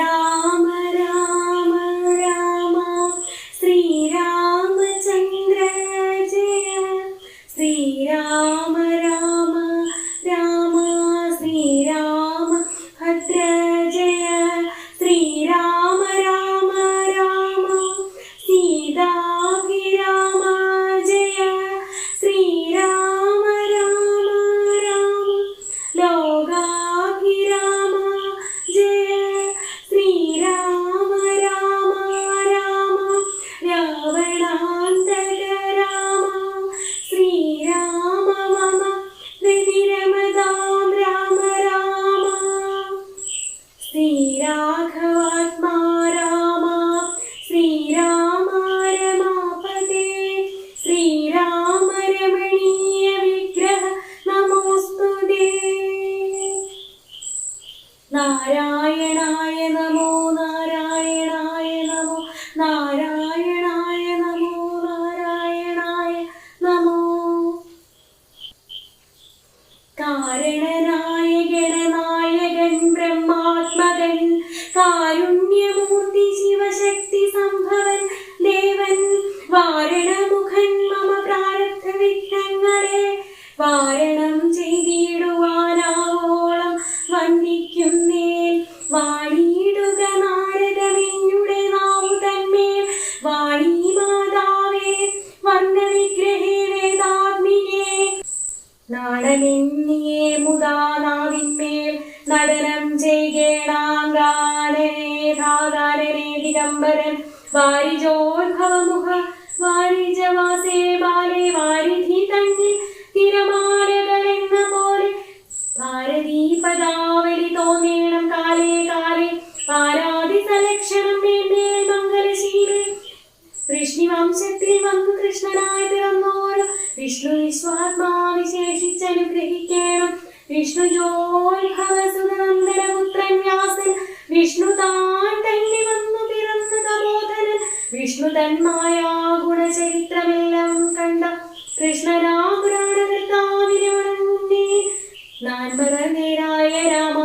राम राम राम। श्री राम चंद्र जय। श्री राम राम। राम श्री राम भद्र जय। श्री राम राम। राम सीता राम जय। श्रीराम നാരായണായ നമോ നാരായണായ നമോ നാരായണായ നമോ നാരായണായ നമോ. കാരണനായ നായകൻ ബ്രഹ്മാത്മകൻ കാരുണ്യമൂർത്തി ശിവശക്തി സംഭവൻ ദേവൻ വാരണമുഖൻ മമ പ്രാരബ്ധ വിഘ്നങ്ങളെ വാരണം നാടനെന്നിയേ മുതാ നാവിന്മേൽ നടനം ചെയ്യണാങ്കാനേ ദിഗംബരൻ വാരിജോദ്ഭവമുഖ വാരിജവാസേ ബാലേ വാരിധി തന്നിൽ തിരമാലകളെന്ന പോലെ ഭാരതീ പദാവലി തോന്നേണം കാലേ കാലേ. ആരാധി സലക്ഷണം മേന്മേൽ മംഗലശീലേ. വൃഷ്ണിവംശത്തിൽ വന്നു കൃഷ്ണനായി പിറന്നോരോ വിഷ്ണു വിശ്വാത്മാ വിശേഷിച്ചനുഗ്രഹിക്കണം വിഷ്ണു ജോത്ഭവസുനന്ദനപുത്രൻ വ്യാസൻ വിഷ്ണു താൻ തന്നെ വന്നു പിറന്ന തപോധനൻ വിഷ്ണു തന്മായ ഗുണചരിത്രമെല്ലാം കണ്ട കൃഷ്ണരാപുരാണകർത്താവിനെ വണങ്ങുന്നേ നാൻമറ നേരായ രാമാ